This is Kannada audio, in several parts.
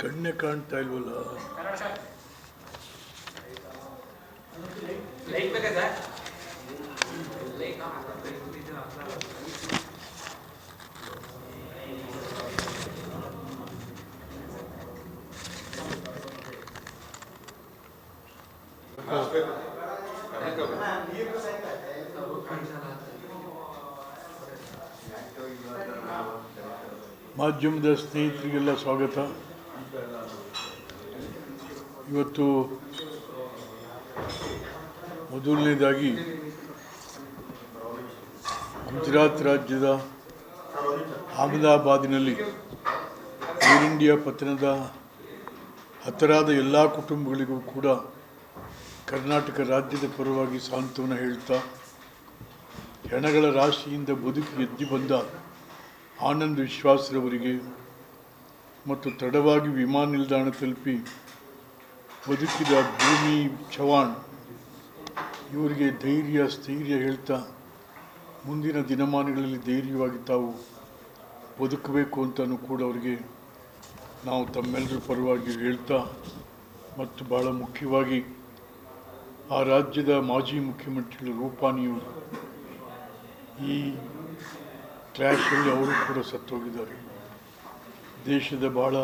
ಕಣ್ಣೇ ಕಾಣ್ತಾ ಇಲ್ವಲ್ಲ ಲೈಟ್ ಬೇಕಾ ಸರ್ ಮಾಧ್ಯಮದ ಸ್ನೇಹಿತರಿಗೆಲ್ಲ ಸ್ವಾಗತ. ಇವತ್ತು ಮೊದಲನೇದಾಗಿ ಗುಜರಾತ್ ರಾಜ್ಯದ ಅಹಮದಾಬಾದಿನಲ್ಲಿ ಏರ್ ಇಂಡಿಯಾ ಪತನದ ಹತರಾದ ಎಲ್ಲ ಕುಟುಂಬಗಳಿಗೂ ಕೂಡ ಕರ್ನಾಟಕ ರಾಜ್ಯದ ಪರವಾಗಿ ಸಾಂತ್ವನ ಹೇಳ್ತಾ ಹೆಣಗಳ ರಾಶಿಯಿಂದ ಬದುಕಿ ಎದ್ದು ಬಂದ ಆನಂದ್ ವಿಶ್ವಾಸ್ರವರಿಗೆ ಮತ್ತು ತಡವಾಗಿ ವಿಮಾನ ನಿಲ್ದಾಣ ತಲುಪಿ ಬದುಕಿದ ಭೂಮಿ ಚವಾಣ್ ಇವರಿಗೆ ಧೈರ್ಯ, ಸ್ಥೈರ್ಯ ಹೇಳ್ತಾ ಮುಂದಿನ ದಿನಮಾನಗಳಲ್ಲಿ ಧೈರ್ಯವಾಗಿ ತಾವು ಬದುಕಬೇಕು ಅಂತಲೂ ಕೂಡ ಅವರಿಗೆ ನಾವು ತಮ್ಮೆಲ್ಲರ ಪರವಾಗಿ ಹೇಳ್ತಾ ಮತ್ತು ಭಾಳ ಮುಖ್ಯವಾಗಿ ಆ ರಾಜ್ಯದ ಮಾಜಿ ಮುಖ್ಯಮಂತ್ರಿಗಳು ರೂಪಾನಿಯವರು ಈ ಕ್ರ್ಯಾಶಲ್ಲಿ ಅವರು ಕೂಡ ಸತ್ತೋಗಿದ್ದಾರೆ. ದೇಶದ ಬಹಳ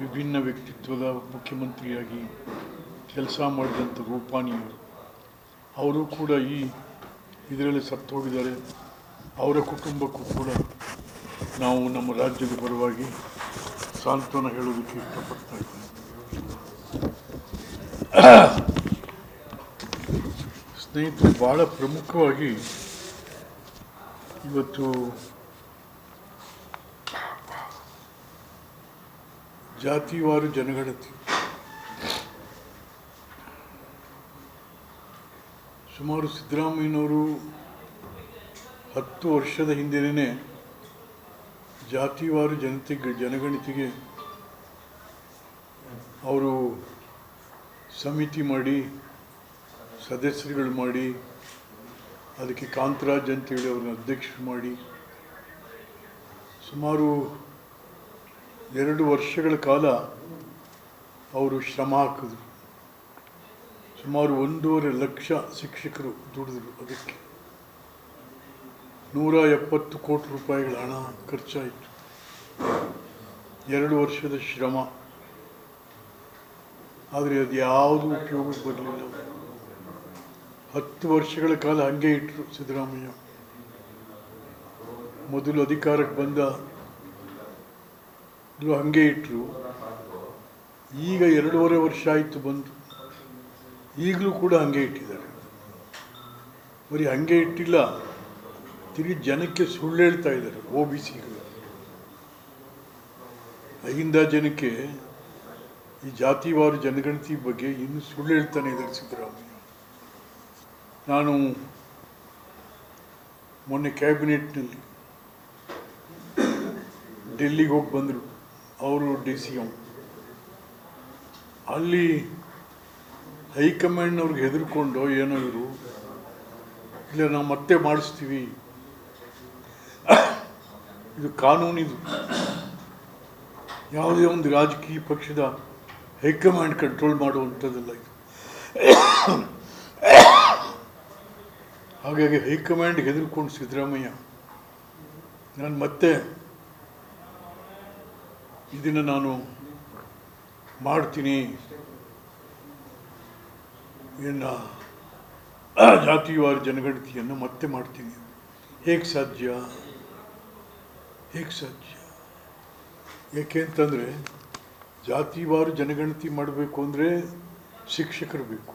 ವಿಭಿನ್ನ ವ್ಯಕ್ತಿತ್ವದ ಮುಖ್ಯಮಂತ್ರಿಯಾಗಿ ಕೆಲಸ ಮಾಡಿದಂಥ ರೂಪಾನಿಯವರು, ಅವರು ಕೂಡ ಈ ಇದರಲ್ಲಿ ಸತ್ತೋಗಿದ್ದಾರೆ. ಅವರ ಕುಟುಂಬಕ್ಕೂ ಕೂಡ ನಾವು ನಮ್ಮ ರಾಜ್ಯದ ಪರವಾಗಿ ಸಾಂತ್ವನ ಹೇಳೋದಕ್ಕೆ ಇಷ್ಟಪಡ್ತಾ ಇದ್ದೀವಿ ಸ್ನೇಹಿತರು ಭಾಳ ಪ್ರಮುಖವಾಗಿ ಇವತ್ತು ಜಾತಿವಾರು ಜನಗಣತಿ. ಸುಮಾರು ಸಿದ್ದರಾಮಯ್ಯನವರು ಹತ್ತು ವರ್ಷದ ಹಿಂದೆಯೇ ಜಾತಿವಾರು ಜನತೆಗೆ ಜನಗಣತಿಗೆ ಅವರು ಸಮಿತಿ ಮಾಡಿ, ಸದಸ್ಯರುಗಳು ಮಾಡಿ ಅದಕ್ಕೆ ಕಾಂತರಾಜ್ ಅಂತೇಳಿ ಅವ್ರನ್ನ ಅಧ್ಯಕ್ಷರು ಮಾಡಿ ಸುಮಾರು ಎರಡು ವರ್ಷಗಳ ಕಾಲ ಅವರು ಶ್ರಮ ಹಾಕಿದ್ರು. ಸುಮಾರು ಒಂದೂವರೆ ಲಕ್ಷ ಶಿಕ್ಷಕರು ದುಡಿದ್ರು ಅದಕ್ಕೆ. ನೂರ ಎಪ್ಪತ್ತು ಕೋಟಿ ರೂಪಾಯಿಗಳ ಹಣ ಖರ್ಚಾಯಿತು. ಎರಡು ವರ್ಷದ ಶ್ರಮ. ಆದರೆ ಅದು ಯಾವುದು ಉಪಯೋಗಕ್ಕೆ ಬರಲಿಲ್ಲ. ಹತ್ತು ವರ್ಷಗಳ ಕಾಲ ಹಂಗೆ ಇಟ್ಟರು ಸಿದ್ದರಾಮಯ್ಯ. ಮೊದಲು ಅಧಿಕಾರಕ್ಕೆ ಬಂದ ಹಂಗೆ ಇಟ್ಟರು ಈಗ ಎರಡೂವರೆ ವರ್ಷ ಆಯಿತು ಬಂದು. ಈಗಲೂ ಕೂಡ ಹಂಗೆ ಇಟ್ಟಿದ್ದಾರೆ. ಬರೀ ಹಂಗೆ ಇಟ್ಟಿಲ್ಲ, ತಿರುಗಿ ಜನಕ್ಕೆ ಸುಳ್ಳು ಹೇಳ್ತಾ ಇದ್ದಾರೆ ಓ ಬಿ ಸಿಗಳು. ಅಹಿಂದ ಜನಕ್ಕೆ ಈ ಜಾತಿವಾರು ಜನಗಣತಿ ಬಗ್ಗೆ ಇನ್ನೂ ಸುಳ್ಳು ಹೇಳ್ತಾನೆ ಇದ್ದಾರೆ ಸಿದ್ದರಾಮಯ್ಯ. ನಾನು ಮೊನ್ನೆ ಕ್ಯಾಬಿನೆಟ್ನಲ್ಲಿ ಡೆಲ್ಲಿಗೆ ಹೋಗಿ ಬಂದರು. ಅವರು ಡಿ ಸಿ ಎಂ. ಅಲ್ಲಿ ಹೈಕಮಾಂಡ್ನವ್ರಿಗೆ ಹೆದರ್ಕೊಂಡು ಏನೋ ಇವರು, ಇಲ್ಲ ನಾವು ಮತ್ತೆ ಮಾಡಿಸ್ತೀವಿ. ಇದು ಕಾನೂನಿದು. ಯಾವುದೇ ಒಂದು ರಾಜಕೀಯ ಪಕ್ಷದ ಹೈಕಮಾಂಡ್ ಕಂಟ್ರೋಲ್ ಮಾಡುವಂಥದ್ದಲ್ಲ ಇದು. ಹಾಗಾಗಿ ಹೈಕಮಾಂಡ್ ಹೆದರ್ಕೊಂಡು ಸಿದ್ದರಾಮಯ್ಯ, ನಾನು ಮತ್ತೆ ಇದನ್ನು ನಾನು ಮಾಡ್ತೀನಿ. ಇನ್ನು ಜಾತಿವಾರ ಜನಗಣತಿಯನ್ನು ಮತ್ತೆ ಮಾಡ್ತೀನಿ. ಹೇಗೆ ಸಾಧ್ಯ? ಹೇಗೆ ಸಾಧ್ಯ? ಏಕೆ ಅಂತಂದರೆ ಜಾತಿವಾರು ಜನಗಣತಿ ಮಾಡಬೇಕು ಅಂದರೆ ಶಿಕ್ಷಕರು ಬೇಕು.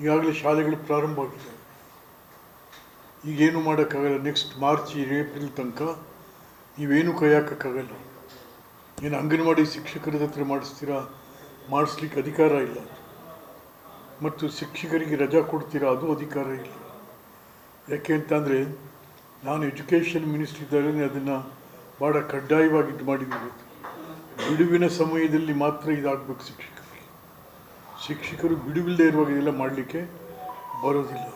ಈಗಾಗಲೇ ಶಾಲೆಗಳು ಪ್ರಾರಂಭ ಆಗಿದೆ. ಈಗೇನು ಮಾಡೋಕ್ಕಾಗಲ್ಲ ನೆಕ್ಸ್ಟ್ ಮಾರ್ಚ್ ಏಪ್ರಿಲ್ ತನಕ ನೀವೇನು ಕೈ ಹಾಕೋಕ್ಕಾಗಲ್ಲ ಏನು ಅಂಗನವಾಡಿ ಶಿಕ್ಷಕರ ಹತ್ರ ಮಾಡಿಸ್ತೀರಾ? ಮಾಡಿಸ್ಲಿಕ್ಕೆ ಅಧಿಕಾರ ಇಲ್ಲ. ಮತ್ತು ಶಿಕ್ಷಕರಿಗೆ ರಜಾ ಕೊಡ್ತೀರಾ? ಅದು ಅಧಿಕಾರ ಇಲ್ಲ. ಯಾಕೆ ಅಂತಂದರೆ ನಾನು ಎಜುಕೇಷನ್ ಮಿನಿಸ್ಟ್ರಿ ಇದ್ದಾಗಲೇ ಅದನ್ನು ಭಾಳ ಕಡ್ಡಾಯವಾಗಿ ಇದು ಮಾಡಿದ್ದೀವಿ ಬಿಡುವಿನ ಸಮಯದಲ್ಲಿ ಮಾತ್ರ ಇದಾಗಬೇಕು ಶಿಕ್ಷಕರಿಗೆ. ಶಿಕ್ಷಕರು ಬಿಡುವಿಲ್ಲದೆ ಇರುವಾಗ ಇದೆಲ್ಲ ಮಾಡಲಿಕ್ಕೆ ಬರೋದಿಲ್ಲ.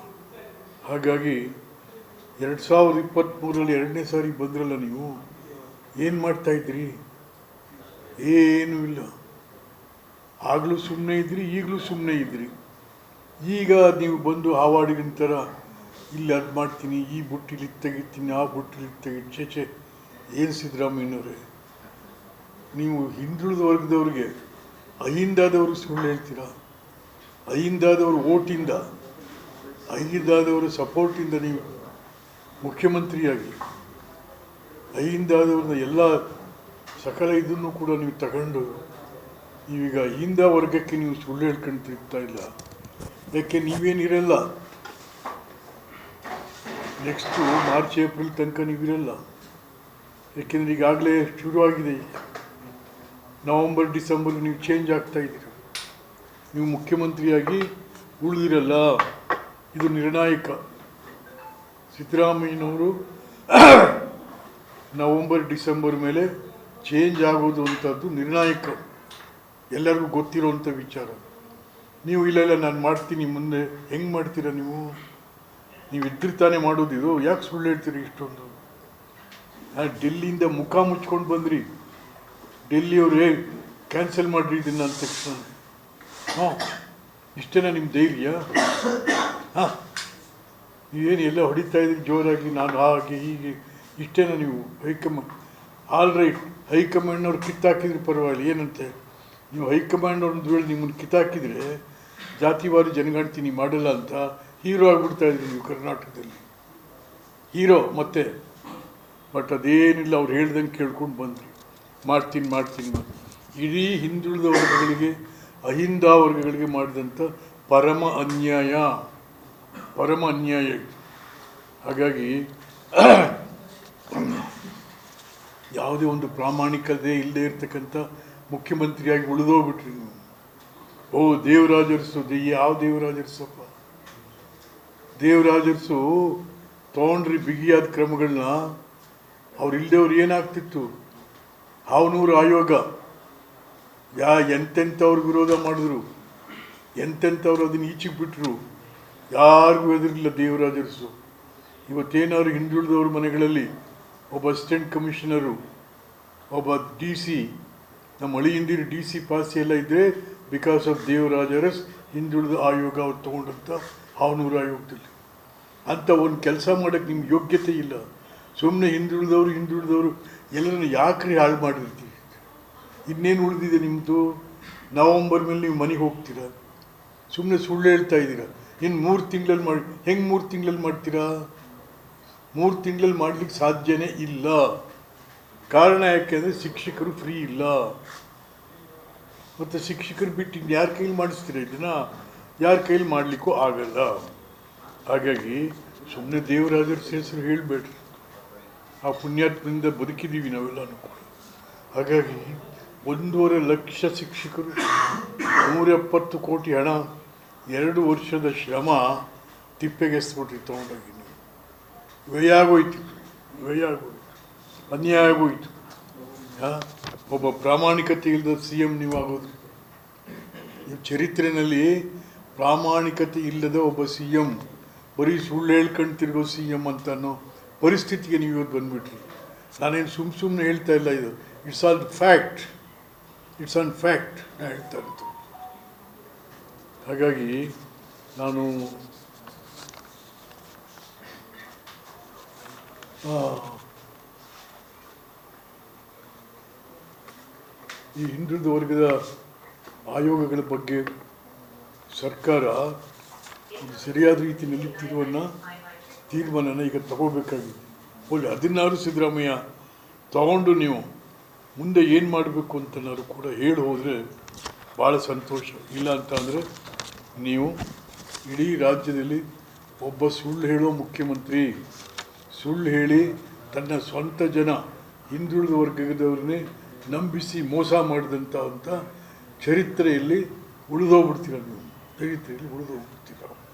ಹಾಗಾಗಿ ಎರಡು ಸಾವಿರದ ಇಪ್ಪತ್ತ್ಮೂರರಲ್ಲಿ ಎರಡನೇ ಸಾರಿ ಬಂದ್ರಲ್ಲ ನೀವು? ಏನು ಮಾಡ್ತಾಯಿದ್ರಿ ಏನೂ ಇಲ್ಲ. ಆಗಲೂ ಸುಮ್ಮನೆ ಇದ್ರಿ, ಈಗಲೂ ಸುಮ್ಮನೆ ಇದ್ರಿ. ಈಗ ನೀವು ಬಂದು ಹಾವಾಡಿಗಿನ ಥರ, ಇಲ್ಲಿ ಅದು ಮಾಡ್ತೀನಿ, ಈ ಬುಟ್ಟಿಲಿ ತೆಗಿತೀನಿ, ಆ ಬುಟ್ಟಿಲಿ ಇಲ್ಲಿ ತೆಗಿ ಚೇಚೆ ಏನು ಸಿದ್ದರಾಮಯ್ಯನವರೇ? ನೀವು ಹಿಂದುಳಿದ ವರ್ಗದವ್ರಿಗೆ ಅಹಿಂದಾದವರು ಸುಳ್ಳು ಹೇಳ್ತೀರಾ? ಅಹಿಂದಾದವರು ಓಟಿಂದ ಅಹಿಂದಾದವರ ಸಪೋರ್ಟಿಂದ ನೀವು ಮುಖ್ಯಮಂತ್ರಿಯಾಗಿ, ಅಹಿಂದಾದವ್ರನ್ನ ಎಲ್ಲ ಸಕಲ ಇದನ್ನು ಕೂಡ ನೀವು ತಗೊಂಡು, ನೀವೀಗ ಹಿಂದ ವರ್ಗಕ್ಕೆ ನೀವು ಸುಳ್ಳು ಹೇಳ್ಕೊಂಡು ತಿರುಗ್ತಾ ಇಲ್ಲ. ಯಾಕೆ ನೀವೇನಿರಲ್ಲ ನೆಕ್ಸ್ಟು ಮಾರ್ಚ್ ಏಪ್ರಿಲ್ ತನಕ ನೀವಿರಲ್ಲ ಯಾಕೆಂದರೆ ಈಗಾಗಲೇ ಶುರುವಾಗಿದೆ ಈಗ. ನವಂಬರ್ ಡಿಸೆಂಬರ್ ನೀವು ಚೇಂಜ್ ಆಗ್ತಾ ಇದ್ದೀರಿ. ನೀವು ಮುಖ್ಯಮಂತ್ರಿಯಾಗಿ ಉಳಿದಿರಲ್ಲ. ಇದು ನಿರ್ಣಾಯಕ. ಸಿದ್ದರಾಮಯ್ಯನವರು ನವಂಬರ್, ಡಿಸೆಂಬರ್ ಮೇಲೆ ಚೇಂಜ್ ಆಗೋದು ಅಂಥದ್ದು ನಿರ್ಣಾಯಕ. ಎಲ್ಲರಿಗೂ ಗೊತ್ತಿರೋವಂಥ ವಿಚಾರ. ನೀವು ಇಲ್ಲ ಇಲ್ಲ, ನಾನು ಮಾಡ್ತೀನಿ, ಮುಂದೆ ಹೆಂಗೆ ಮಾಡ್ತೀರಾ ನೀವು? ನೀವು ಇದ್ರೆ ತಾನೇ ಮಾಡೋದಿದು ಯಾಕೆ ಸುಳ್ಳು ಹೇಳ್ತೀರಿ ಇಷ್ಟೊಂದು? ನಾನು ಡೆಲ್ಲಿಯಿಂದ ಮುಖ ಮುಚ್ಕೊಂಡು ಬಂದ್ರಿ. ಡೆಲ್ಲಿಯವ್ರು ಕ್ಯಾನ್ಸಲ್ ಮಾಡಿರಿ ಇದನ್ನು ಅಂದ ತಕ್ಷಣ. ಹಾಂ, ಇಷ್ಟೇನಾ ನಿಮ್ಮ ಧೈರ್ಯ? ಹಾಂ ನೀವೇನು ಎಲ್ಲ ಹೊಡಿತಾ ಇದ್ರಿ ಜೋರಾಗಿ ನಾನು ಹಾಗೆ ಹೀಗೆ. ಇಷ್ಟೇನ ನೀವು? ಹೈಕಮಾಂಡ್ ಆಲ್ ರೈಟ್ ಹೈಕಮಾಂಡ್ನವ್ರು ಕಿತ್ತಾಕಿದ್ರೆ ಪರವಾಗಿಲ್ಲ. ಏನಂತೆ? ನೀವು ಹೈಕಮಾಂಡ್ ಒಂದು ವೇಳೆ ನಿಮ್ಮನ್ನು ಕಿತ್ತಾಕಿದ್ರೆ ಜಾತಿವಾರು ಜನಗಣತಿ ಮಾಡಲ್ಲ ಅಂತ ಹೀರೋ ಆಗಿಬಿಡ್ತಾ ಇದ್ರಿ ನೀವು ಕರ್ನಾಟಕದಲ್ಲಿ. ಹೀರೋ ಮತ್ತೆ. ಬಟ್ ಅದೇನಿಲ್ಲ, ಅವ್ರು ಹೇಳ್ದಂಗೆ ಕೇಳ್ಕೊಂಡು ಬಂದ್ರಿ. ಮಾಡ್ತೀನಿ ಮಾಡ್ತೀನಿ ಮಾಡಿ ಇಡೀ ಹಿಂದುಳಿದ ವರ್ಗಗಳಿಗೆ, ಅಹಿಂದ ವರ್ಗಗಳಿಗೆ ಮಾಡಿದಂಥ ಪರಮ ಅನ್ಯಾಯ. ಪರಮ ಅನ್ಯಾಯ ಹಾಗಾಗಿ ಯಾವುದೇ ಒಂದು ಪ್ರಾಮಾಣಿಕತೆ ಇಲ್ಲದೆ ಇರ್ತಕ್ಕಂಥ ಮುಖ್ಯಮಂತ್ರಿಯಾಗಿ ಉಳಿದೋಗ್ಬಿಟ್ರಿ ನೀವು. ಓ, ದೇವರಾಜರ್ಸು ಯಾವ ದೇವರಾಜರ್ಸಪ್ಪ? ದೇವರಾಜರ್ಸು ತೊಗೊಂಡ್ರಿ ಬಿಗಿಯಾದ ಕ್ರಮಗಳನ್ನ. ಅವ್ರು ಇಲ್ಲದೇವ್ರು ಏನಾಗ್ತಿತ್ತು? ಹಾವನೂರು ಆಯೋಗ. ಯಾ ಎಂತೆಂಥವ್ರಿಗೆ ವಿರೋಧ ಮಾಡಿದ್ರು? ಎಂತೆಂಥವ್ರು ಅದನ್ನ ಈಚಿಗೆ ಬಿಟ್ಟರು ಯಾರಿಗೂ ಎದುರಿಲ್ಲ ದೇವರಾಜರಸು. ಇವತ್ತೇನಾದ್ರು ಹಿಂದುಳಿದವ್ರ ಮನೆಗಳಲ್ಲಿ ಒಬ್ಬ ಅಸಿಸ್ಟೆಂಟ್ ಕಮಿಷನರು, ಒಬ್ಬ ಡಿ ಸಿ, ನಮ್ಮ ಅಳಿಯಿಂದಿರು ಡಿ ಸಿ ಪಾಸ್ ಎಲ್ಲ ಇದ್ದರೆ ಬಿಕಾಸ್ ಆಫ್ ದೇವರಾಜರಸ್ ಹಿಂದುಳಿದ ಆಯೋಗ ಅವ್ರು ತೊಗೊಂಡಂಥ ಹಾವನೂರು ಆಯೋಗದಲ್ಲಿ. ಅಂತ ಒಂದು ಕೆಲಸ ಮಾಡೋಕ್ಕೆ ನಿಮ್ಗೆ ಯೋಗ್ಯತೆ ಇಲ್ಲ. ಸುಮ್ಮನೆ ಹಿಂದುಳಿದವರು ಹಿಂದುಳಿದವರು ಎಲ್ಲರನ್ನು ಯಾಕ್ರಿ ಹಾಳು ಮಾಡಿರ್ತೀವಿ ಇನ್ನೇನು ಉಳಿದಿದೆ ನಿಮ್ಮದು ನವಂಬರ್ ಮೇಲೆ ನೀವು ಮನೆಗೆ ಹೋಗ್ತೀರಾ? ಸುಮ್ಮನೆ ಸುಳ್ಳು ಹೇಳ್ತಾ ಇದ್ದೀರಾ? ಇನ್ನು ಮೂರು ತಿಂಗಳಲ್ಲಿ ಮಾಡಿ, ಹೆಂಗೆ ಮೂರು ತಿಂಗಳಲ್ಲಿ ಮಾಡ್ತೀರಾ? ಮೂರು ತಿಂಗಳಲ್ಲಿ ಮಾಡ್ಲಿಕ್ಕೆ ಸಾಧ್ಯನೇ ಇಲ್ಲ. ಕಾರಣ ಯಾಕೆಂದರೆ ಶಿಕ್ಷಕರು ಫ್ರೀ ಇಲ್ಲ. ಮತ್ತು ಶಿಕ್ಷಕರು ಬಿಟ್ಟು ಯಾರ ಕೈಲಿ ಮಾಡಿಸ್ತೀರಾ ಇದನ್ನ? ಯಾರ ಕೈಲಿ ಮಾಡಲಿಕ್ಕೂ ಆಗಲ್ಲ. ಹಾಗಾಗಿ ಸುಮ್ಮನೆ ದೇವರಾಜರ ಹೆಸರು ಹೇಳಬೇಡ್ರಿ. ಆ ಪುಣ್ಯಾತ್ಮದಿಂದ ಬದುಕಿದ್ದೀವಿ ನಾವೆಲ್ಲ ಕೂಡ. ಹಾಗಾಗಿ ಒಂದೂವರೆ ಲಕ್ಷ ಶಿಕ್ಷಕರು ನೂರೆಪ್ಪತ್ತು ಕೋಟಿ ಹಣ ಎರಡು ವರ್ಷದ ಶ್ರಮ ತಿಪ್ಪೆಗೆಸ್ಬಿಟ್ರಿ ತೊಗೊಂಡೋಗಿ ನೀವು ವ್ಯಯಾಗೋಯ್ತು ವ್ಯಯ ಆಗೋಯ್ತು ಅನ್ಯಾಯ ಆಗೋಯ್ತು ಹಾಂ? ಒಬ್ಬ ಪ್ರಾಮಾಣಿಕತೆ ಇಲ್ಲದ ಸಿ ಎಂ ನೀವು ಆಗೋದು ಈ ಚರಿತ್ರೆಯಲ್ಲಿ ಪ್ರಾಮಾಣಿಕತೆ ಇಲ್ಲದ ಒಬ್ಬ ಸಿ ಎಂ, ಬರೀ ಸುಳ್ಳು ಹೇಳ್ಕೊಂಡು ತಿರುಗೋ ಸಿ ಎಂ ಅಂತ ಅನ್ನೋ ಪರಿಸ್ಥಿತಿಗೆ ನೀವು ಇವತ್ತು ಬಂದುಬಿಟ್ರಿ. ನಾನೇನು ಸುಮ್ಮ ಸುಮ್ಮನೆ ಹೇಳ್ತಾ ಇಲ್ಲ ಇದು. It's on fact it's on fact ನಾನು ಹೇಳ್ತಾ ಇರೋದು. ಹಾಗಾಗಿ ನಾನು ಈ ಹಿಂದುಳಿದ ವರ್ಗದ ಆಯೋಗಗಳ ಬಗ್ಗೆ ಸರ್ಕಾರ ಒಂದು ಸರಿಯಾದ ರೀತಿಯಲ್ಲಿ ತೀರ್ಮಾನ ತೀರ್ಮಾನನ ಈಗ ತಗೋಬೇಕಾಗಿದೆ. ಒಳ್ಳೆ ಹದಿನಾರು ಸಿದ್ದರಾಮಯ್ಯ ತಗೊಂಡು ನೀವು ಮುಂದೆ ಏನು ಮಾಡಬೇಕು ಅಂತನಾದ್ರು ಕೂಡ ಹೇಳಿ ಹೋದರೆ ಭಾಳ ಸಂತೋಷ. ಇಲ್ಲ ಅಂತ ನೀವು ಇಡೀ ರಾಜ್ಯದಲ್ಲಿ ಒಬ್ಬ ಸುಳ್ಳು ಹೇಳೋ ಮುಖ್ಯಮಂತ್ರಿ, ಸುಳ್ಳು ಹೇಳಿ ತನ್ನ ಸ್ವಂತ ಜನ, ಹಿಂದುಳಿದ ವರ್ಗದವ್ರನ್ನೇ ನಂಬಿಸಿ ಮೋಸ ಮಾಡಿದಂಥ ಅಂತ ಚರಿತ್ರೆಯಲ್ಲಿ ಉಳಿದೋಗ್ಬಿಡ್ತೀರ ನೀವು? ಚರಿತ್ರೆಯಲ್ಲಿ ಉಳಿದೋಗ್ಬಿಡ್ತೀರ?